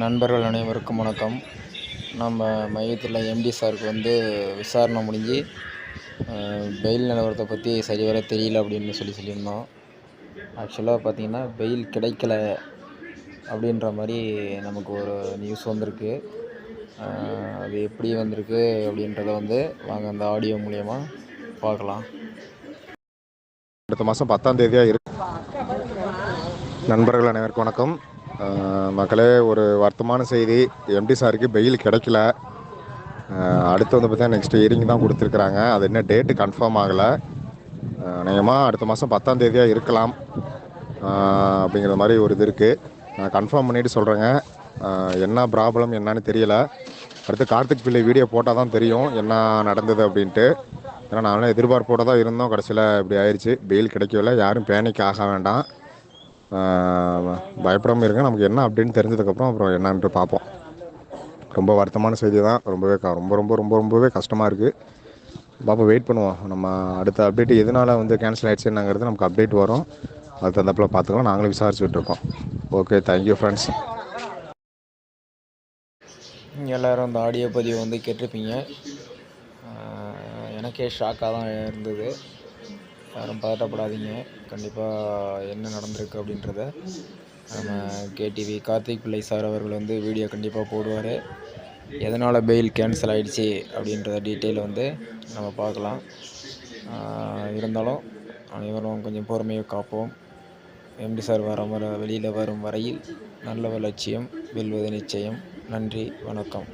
நண்பர்கள் அனைவருக்கும் வணக்கம். நம்ம மையத்தில் எம்டி சாருக்கு வந்து விசாரணை முடிஞ்சு பெயில் நிலவரத்தை பற்றி சரிவர தெரியல அப்படின்னு சொல்லி சொல்லியிருந்தோம். ஆக்சுவலாக பார்த்திங்கன்னா பெயில் கிடைக்கல அப்படின்ற மாதிரி நமக்கு ஒரு நியூஸ் வந்திருக்கு. அது எப்படி வந்திருக்கு அப்படின்றத வந்து வாங்க அந்த ஆடியோ மூலயமா பார்க்கலாம். அடுத்த மாதம் பத்தாம் தேதியாக இருக்கு. நண்பர்கள் அனைவருக்கும் வணக்கம். மக்களே ஒரு வருத்தமான செய்தி. எம்டி சாருக்கு பெயில் கிடைக்கல. அடுத்து வந்து பார்த்தீங்கன்னா நெக்ஸ்ட் இயரிங் தான் கொடுத்துருக்குறாங்க. அது என்ன டேட்டு கன்ஃபார்ம் ஆகலை. அநேகமாக அடுத்த மாதம் பத்தாம் தேதியாக இருக்கலாம். அப்படிங்கிற மாதிரி ஒரு இது இருக்குது நான் கன்ஃபார்ம் பண்ணிவிட்டு சொல்கிறேங்க என்ன ப்ராப்ளம் என்னன்னு தெரியல. அடுத்து கார்த்திக் பிள்ளை வீடியோ போட்டால் தான் தெரியும் என்ன நடந்தது அப்படின்ட்டு. ஏன்னா நானும் எதிர்பார்ப்போட தான் இருந்தோம். கடைசியில் இப்படி ஆயிடுச்சு பெயில் கிடைக்கவில்லை. யாரும் பேனிக் ஆக வேண்டாம். பயப்படாமல் இருங்க. நமக்கு என்ன அப்படின்னு தெரிஞ்சதுக்கப்புறம் அப்புறம் என்னன்ட்டு பார்ப்போம். ரொம்ப வருத்தமான செய்தி தான் ரொம்பவே க- ரொம்ப ரொம்ப ரொம்ப ரொம்பவே கஷ்டமாக இருக்குது பாப்பா வெயிட் பண்ணுவோம். நம்ம அடுத்த அப்டேட் எதனால் வந்து கேன்சல் ஆயிடுச்சுன்னாங்கிறது நமக்கு அப்டேட் வரும். அது தந்தப்பில் பார்த்துக்கலாம். நாங்களும் விசாரிச்சுட்டு இருக்கோம். ஓகே தேங்க்யூ ஃப்ரெண்ட்ஸ் எல்லோரும் அந்த ஆடியோ பதிவை வந்து கேட்டிருப்பீங்க. எனக்கே ஷாக்காக தான் இருந்தது. யாரும் பதட்டப்படாதீங்க. கண்டிப்பாக என்ன நடந்திருக்கு அப்படின்றத நம்ம கேடிவி கார்த்திக் பிள்ளை சார் அவர்கள் வந்து வீடியோ கண்டிப்பாக போடுவார். எதனால் பெயில் கேன்சல் ஆகிடுச்சி அப்படின்றத டீட்டெயில் வந்து நம்ம பார்க்கலாம். இருந்தாலும் அனைவரும் கொஞ்சம் பொறுமையை காப்போம். எம்டி சார் வர வர வெளியில் வரும் வரையில் நல்ல லட்சியம் வெல்வது நிச்சயம். நன்றி வணக்கம்.